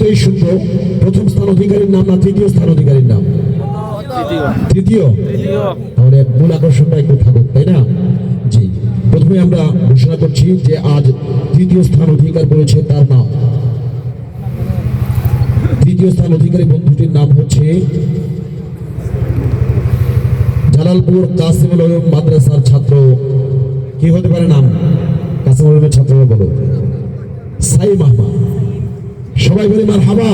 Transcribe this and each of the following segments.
শুরুতেই শুনব প্রথম স্থান অধিকারীর নাম না তৃতীয় স্থান অধিকারীর নাম? তৃতীয়। তাহলে মূল আকর্ষণটা একটু থাকুক তাই না? জি। প্রথমে আমরা ঘোষণা করছি যে আজ তৃতীয় স্থান অধিকার করেছে তার নাম তৃতীয় স্থান অধিকারী বন্ধুটির নাম হচ্ছে জালালপুর কাসিমুল আলম মাদ্রাসার ছাত্র। কি হতে পারে নাম? কাসিমুল আলমের ছাত্ররা বলো। সাই মাহমা সবাই বলি মার হাবা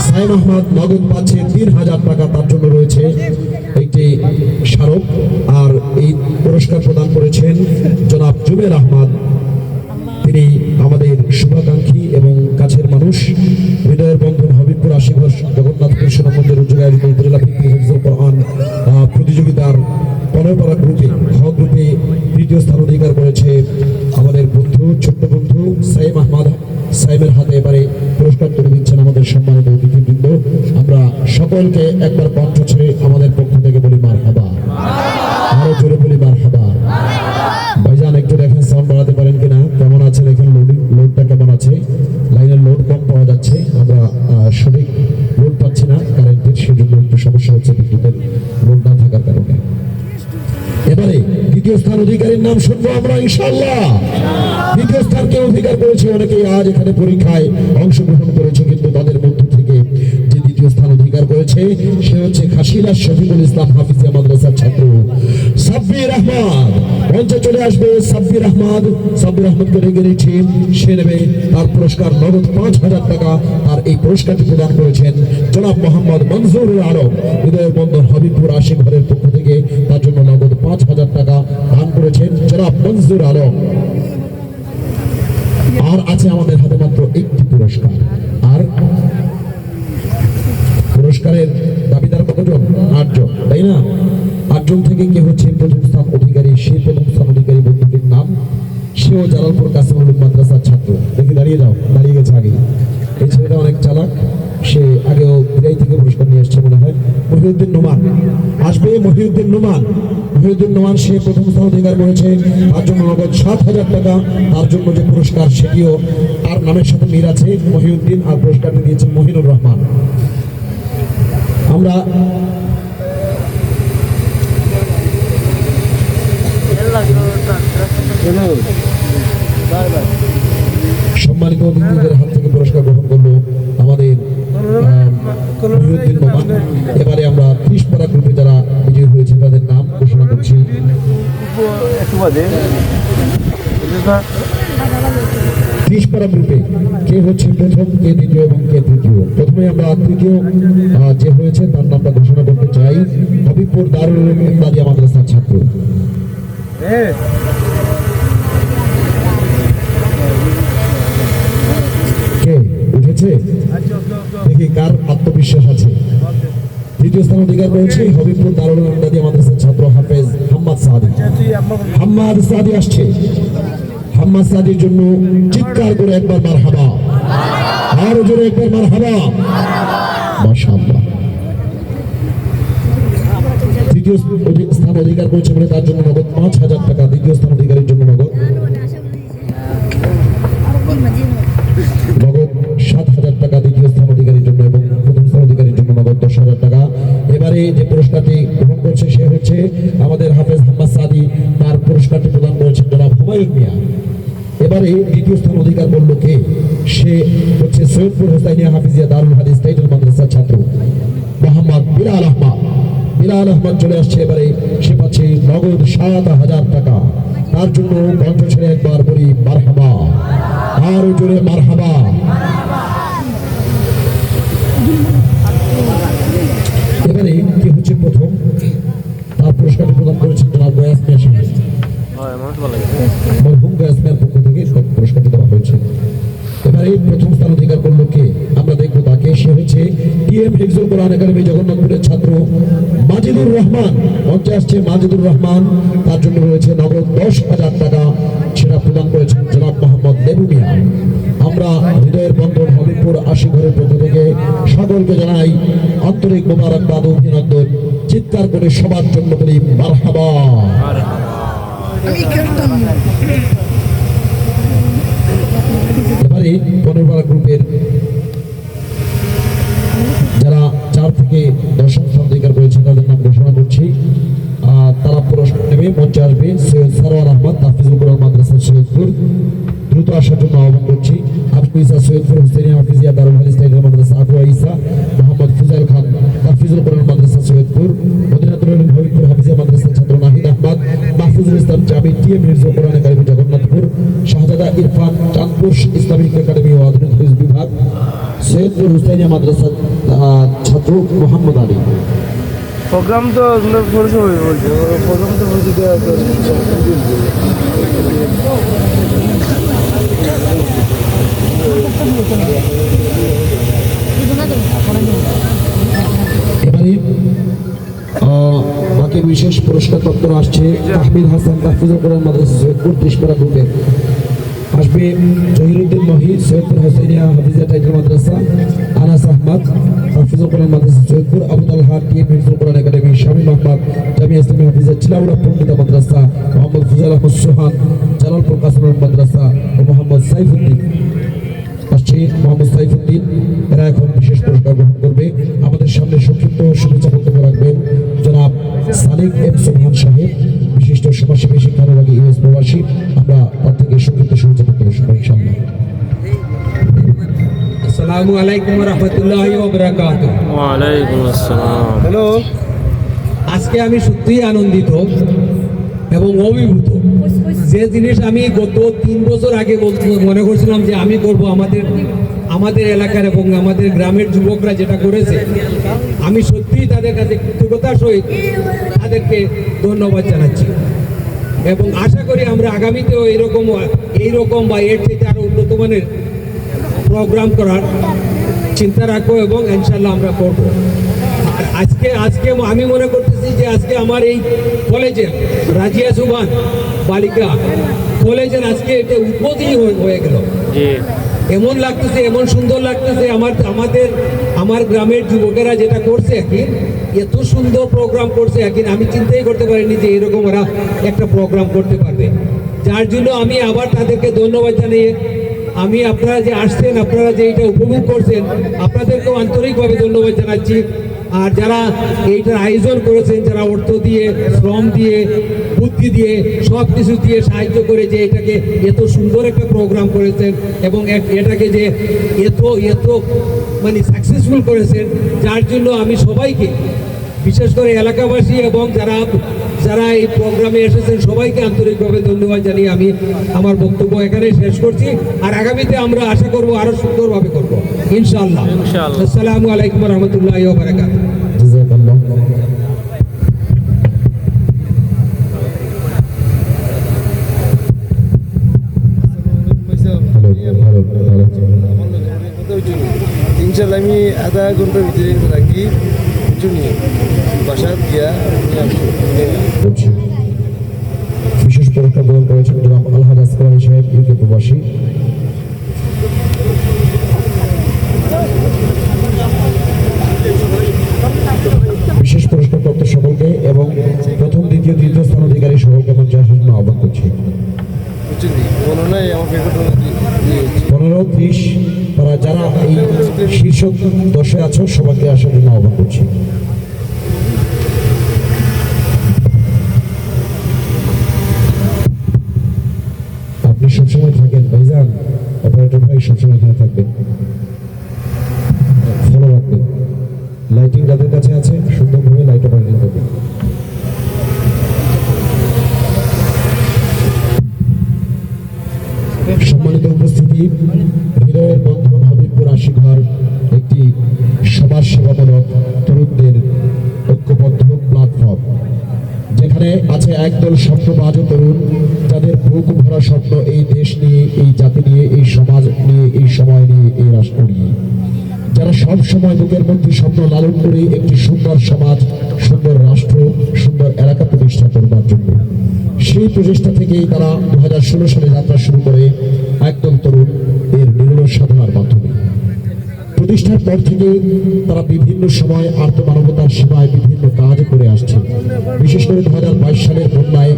সাইম আহমদ নগদ পাচ্ছে তিন হাজার টাকা তার জন্য রয়েছে একটি স্মারক আর এই পুরস্কার প্রদান করেছেন জনাব জুবের আহমদ। তিনি আমাদের শুভাকাঙ্ক্ষী এবং কাছের মানুষ। হৃদয়ের বন্ধন হবিবপুর আশিঘর জগন্নাথপুর সুনামন্দির উজ্জ্বল আয়োজিত উপজেলা ভিত্তিক আহ, প্রতিযোগিতার পনেরোপাড়া অধিকারীর নাম শুনব আমরা ইনশাল্লাহ দ্বিতীয় অধিকার করেছে অনেকেই আজ এখানে পরীক্ষায় অংশগ্রহণ করেছে, কিন্তু তাদের মধ্য থেকে যে দ্বিতীয় স্থান অধিকার করেছে, সে হচ্ছে খাসিলা শফিকুল ইসলাম মাদ্রাসার ছাত্র। মঞ্চে চলে আসবে আহমদকে সে নেবে তার পুরস্কার নগদ পাঁচ হাজার টাকা। এই পুরস্কারটি প্রদান করেছেন জনাব মোহাম্মদ মনজুর আলম হৃদয় বন্দর হবিবপুর আশি ঘরের পক্ষ থেকে তার জন্য নগদ পাঁচ হাজার টাকা দান করেছেন মনজুর আলম আর আছে আমাদের হাতে মাত্র একটি পুরস্কার। আর পুরস্কারের দাবিদার কতজন? আটজন, তাই না? আটজন থেকে জালালপুর কাসিমুল মাদ্রাসার ছাত্র। দেখি দাঁড়িয়ে যাও, দাঁড়িয়ে গেছে আগে এই ছেলেটা অনেক চালাক, সে আগেও বিদায় থেকে পুরস্কার নিয়ে এসছে মনে হয়। মহিউদ্দিন নোমান। আসবে মহিউদ্দিন নোমান। মহিউদ্দিন নোমান, সে প্রথম স্থান অধিকার করেছে তার জন্য নগদ সাত হাজার টাকা। তার জন্য যে পুরস্কার, সেটিও তার নামের সাথে মিল আছে। মহিউদ্দিন আর পুরস্কারটি দিয়েছেন মহিনুর রহমান। আমরা সম্মানিত অতিথিদের হাত থেকে পুরস্কার গ্রহণ করল আমাদের আহ, মহিউদ্দিন নোমান এবারে আমরা ত্রিশ পাড়া গ্রুপে যারা বিজয়ী হয়েছে তাদের নাম ঘোষণা করছি একটু বাদে ত্রিশ পাড়া গ্রুপে কে হচ্ছে প্রথম, কে দ্বিতীয় এবং কে তৃতীয়? প্রথমে আমরা তৃতীয় যে হয়েছে তার নামটা ঘোষণা করতে চাই। হবিবপুর দারুল ইমদাদিয়া মাদ্রাসার ছাত্র। কে উঠেছে দেখি কার আত্মবিশ্বাস আছে। স্থান অধিকার দারুল মাদ্রাসার ছাত্র হাফেজ হাম্মাদ সাদি হাম্মাদ সাদি আসছে। হাম্মাদ সাদির জন্য চিৎকার করে একবার আরও জোরে একবার তৃতীয় স্থান অধিকার করেছে বলে তার জন্য নগদ পাঁচ হাজার টাকা। দ্বিতীয় স্থান এবারে দ্বিতীয় স্থান অধিকার করল কে? সে হচ্ছে সৈয়দপুর হোসাইনিয়া হাফিজিয়া দারুল হাদিস টাইটেল মাদ্রাসার ছাত্র। মোহাম্মদ বিলাল আহমদ। বিলাল আহমদ চলে আসছে এবারে সে পাচ্ছে নগদ সাত হাজার টাকা। তার জন্য কণ্ঠ ছেড়ে একবার বলি মারহাবা। আরও জোরে মারহাবা। এবারে কে হচ্ছে প্রথম? তার পুরস্কারটি প্রদান করেছেন জনাব মরহুম গাছমের কোরআন একাডেমি জগন্নাথপুরের ছাত্র মাজিদুর রহমান। মঞ্চে আসছে মাজিদুর রহমান। তার জন্য রয়েছে নগদ দশ হাজার টাকা সেটা প্রদান করেছেন জনাব মোহাম্মদ লেবু মিয়া। আমরা হৃদয়ের বন্ধন হবিবপুর আশি ঘরের পক্ষ থেকে সকলকে জানাই আন্তরিক মোবারকবাদ, অভিনন্দন। চিৎকার করে সবার জন্য বলি মারহাবা। এবারে পনেরোপাড়া গ্রুপের চার থেকে দশম সন্ধিকার রয়েছে তাদের নাম ঘোষণা করছি। তারা পুরস্কার নেবে, মঞ্চে আসবে সৈয়দ সারোয়ার আহমদ, তাফিজুল মাদ্রাসা সৈয়দপুর। দ্রুত আসার জন্য আহ্বান করছি। আবু ইসা সৈয়দপুর হুসেনি হাফিজিয়া দারুল ইসলাম মাদ্রাসা আবু ইসা মোহাম্মদ ফুজাইল খান, তাফিজুল কুরআন মাদ্রাসা সৈয়দপুর, মদিনাতুল উলুম, হবিবপুর হাফিজিয়া মাদ্রাসা, ছাত্র Nahid Ahmed, Mahfuzul Islam Jami TM, Mirza Quran academy Jagannathpur, Shahzada Irfan, Chandpur Islamic academy Saidpur Husainia Madrasa আহ, ছাত্র মোহাম্মদ আলী। প্রোগ্রাম তো আমরা পড়েছি বলছে। প্রোগ্রাম তো বলছি এবারে আহ, বাকি বিশেষ পুরস্কার পত্র আসছে তাহমিদ হাসান তাহফিজুল কোরআন মাদ্রাসা সৈয়দপুর ত্রিশপাড়া গ্রুপে আসবে Zahiruddin Mahi Saidpur Hosenia Hafiza title Madrasa, Anas Ahmed, Hafizul Quran Madrasa, Saidpur Abul Hat T M Hifzul Quran academy, Shamim Ahmed, Jamia Islami Hafiza, Chilaura পণ্ডিতা মাদ্রাসা, মোহাম্মদ ফুজাল আহমদ সোহান, জালালপুর কাসরুল মাদ্রাসা ও মোহাম্মদ সাইফুদ্দিন। আসছে মোহাম্মদ সাইফুদ্দিন, এরা এখন বিশেষ পুরস্কার গ্রহণ করবে। আমাদের সামনে সংক্ষিপ্ত শুভেচ্ছা বক্তব্য রাখবেন জনাব সালিক এম সোহান সাহেব, বিশিষ্ট সমাজসেবী শিক্ষানুরাগী ইউএস প্রবাসী। আমরা আসসালামু আলাইকুম রহমতুল্লাহ ওয়ালাইকুম আসসালাম। হ্যালো। আজকে আমি সত্যিই আনন্দিত এবং অভিভূত। যে জিনিস আমি গত তিন বছর আগে মনে করছিলাম যে আমি করব আমাদের আমাদের এলাকার এবং আমাদের গ্রামের যুবকরা যেটা করেছে আমি সত্যিই তাদের কাছে কৃতজ্ঞতার সহিত তাদেরকে ধন্যবাদ জানাচ্ছি। এবং আশা করি আমরা আগামীতেও এইরকম এইরকম বা এর থেকে আরও উন্নত মানের প্রোগ্রাম করার চিন্তা রাখব এবং ইনশাল্লাহ আমরা করব। আর আজকে আজকে আমি মনে করতেছি যে আজকে আমার এই কলেজের রাজিয়া সুবান বালিকা কলেজের আজকে এটা উদ্বোধনী হয়ে- হয়ে গেল। এমন লাগতেছে এমন সুন্দর লাগতেছে আমার আমাদের আমার গ্রামের যুবকেরা যেটা করছে একদিন এত সুন্দর প্রোগ্রাম করছে একদিন আমি চিন্তাই করতে পারিনি যে এরকম ওরা একটা প্রোগ্রাম করতে পারবে। যার জন্য আমি আবার তাদেরকে ধন্যবাদ জানিয়ে আমি আপনারা যে আসছেন, আপনারা যে এটা উপভোগ করছেন, আপনাদেরকেও আন্তরিকভাবে ধন্যবাদ জানাচ্ছি। আর যারা এইটার আয়োজন করেছেন, যারা অর্থ দিয়ে, শ্রম দিয়ে, বুদ্ধি দিয়ে সব কিছু দিয়ে সাহায্য করে যে এটাকে এত সুন্দর একটা প্রোগ্রাম করেছেন এবং এটাকে যে এত এত মানে সাকসেসফুল করেছেন, যার জন্য আমি সবাইকে, বিশেষ করে এলাকাবাসী এবং যারা যারা এই প্রোগ্রামে এসেছেন সবাইকে আন্তরিকভাবে ধন্যবাদ জানিয়ে আমি আমার বক্তব্য এখানে শেষ করছি। আর আগামীতে আমরা আশা করব আরও সুন্দরভাবে করব। ইনশাআল্লাহ। আসসালামু আলাইকুম রহমতুল্লাহ বারাকাত ইনশাল্লাহ আমি আধা ঘণ্টার ভিতরে রাখি কিছু নিয়ে বাসা বিশেষ পুরস্কার গ্রহণ করেছেন জনাব আলহাজ আসকার আলী সাহেব, ইউকে প্রবাসী। বিশেষ পুরস্কার প্রাপ্ত সকলকে এবং প্রথম, দ্বিতীয়, তৃতীয় স্থান অধিকারী সকলকে মঞ্চে আসার জন্য আহ্বান করছি। শীর্ষ দশে আছো, সবাইকে আসার জন্য আহ্বান করছি। আপনি সবসময় থাকেন, ভাইজান অপারেটর ভাই সবসময় এখানে থাকবেন। ফলো রাখবেন লাইটিং যাদের কাছে আছে, সুন্দরভাবে লাইট অপারেটিং করবেন সম্মানিত উপস্থিতি, হৃদয়ের বন্ধন হবিবপুর একটি সমাজ সেবামূলক তরুণদের ঐক্যবদ্ধ প্ল্যাটফর্ম যেখানে আছে একদল স্বপ্নবাজ তরুণ, যাদের বুক ভরা স্বপ্ন এই দেশ নিয়ে, এই জাতি নিয়ে, এই সমাজ নিয়ে, এই সময় নিয়ে, এই রাষ্ট্র নিয়ে। যারা সব সময় বুকের মধ্যে স্বপ্ন লালন করে একটি সুন্দর সমাজ, সুন্দর রাষ্ট্র, সুন্দর এলাকা প্রতিষ্ঠা করবার জন্য। সেই প্রচেষ্টা থেকেই তারা দু সালে যাত্রা শুরু করে একদল তরুণ এর নির্মল সাধনার মাধ্যমে। প্রতিষ্ঠার পর থেকে তারা বিভিন্ন সময় আর্থমানবতার সেবায় বিভিন্ন কাজ করে আসছে। বিশেষ করে দু হাজার বাইশ সালের বন্যায়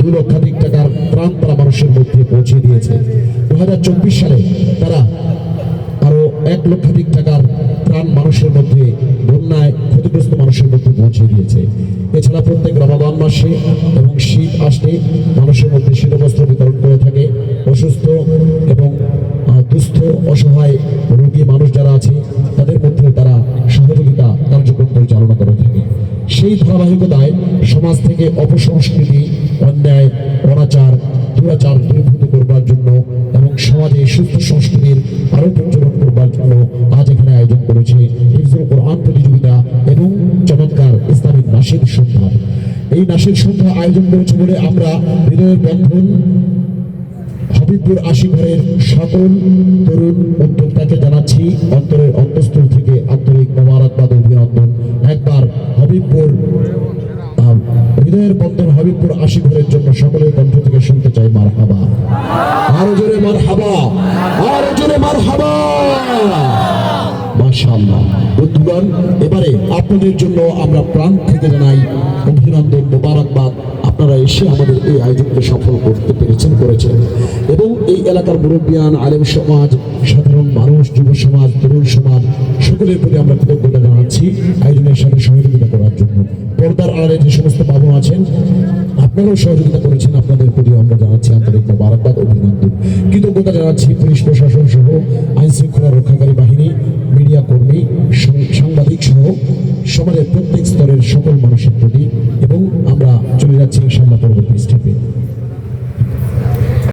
দু লক্ষাধিক টাকার ত্রাণ তারা মানুষের মধ্যে পৌঁছে দিয়েছে। দু হাজার চব্বিশ সালে তারা আরও এক লক্ষাধিক টাকার ত্রাণ মানুষের মধ্যে, বন্যায় ক্ষতিগ্রস্ত মানুষের মধ্যে পৌঁছে দিয়েছে। এছাড়া প্রত্যেক রমাদান মাসে এবং শীত আসলে মানুষের মধ্যে শীতবস্ত্র বিতরণ করে থাকে, অসুস্থ এবং দুস্থ, অসহায় রোগী মানুষ যারা আছে, তাদের মধ্যে তারা সহযোগিতা, কার্যক্রম পরিচালনা করে থাকে। সেই ধারাবাহিকতায় সমাজ থেকে অপসংস্কৃতি, অন্যায়, অনাচার, দুরাচার দূরীভূত করবার জন্য এবং সমাজে সুস্থ সংস্কৃতির আরও প্রচলন করবার জন্য আজ এখানে আয়োজন করেছে হিফজুল প্রতিযোগিতা এবং চমৎকার ইসলামিক নাসির সন্ধ্যা। এই নাসির সন্ধ্যা আয়োজন করেছে বলে আমরা হৃদয়ের বন্ধন হবিবপুর আশিঘরের সকল তরুণ উদ্যোক্তাকে জানাচ্ছি অন্তরের অন্তঃস্থল থেকে আন্তরিক মোবারকবাদ অভিনন্দন। একবার হবিবপুর হৃদয়ের বন্ধন হবিবপুর আশিঘরের জন্য সকলের কণ্ঠ থেকে শুনতে চাই মার হাবা আরও জোরে মার হাবা আরও জোরে মার হাবা মাশাআল্লাহ। বন্ধুগণ, এবারে আপনাদের জন্য আমরা প্রাণ থেকে জানাই অভিনন্দন মোবারকবাদ। আপনারা এসে আমাদের এই আয়োজনকে সফল করতে পেরেছেন, করেছেন। এবং এই এলাকার মুরব্বিয়ান, আলেম সমাজ, সাধারণ মানুষ, যুব সমাজ, তরুণ সমাজ, সকলের প্রতি আমরা কৃতজ্ঞতা জানাচ্ছি আয়োজনের সাথে সহযোগিতা করার জন্য। পর্দার আড়ালে যে সমস্ত বাবু আছেন, আপনারাও সহযোগিতা করেছেন, আপনাদের প্রতি আমরা জানাচ্ছি আন্তরিক মোবারকবাদ, অভিনন্দন। কৃতজ্ঞতা জানাচ্ছি পুলিশ প্রশাসন সহ আইন শৃঙ্খলা রক্ষাকারী বাহিনী সমাজের প্রত্যেক স্তরের সকল মানুষের প্রতি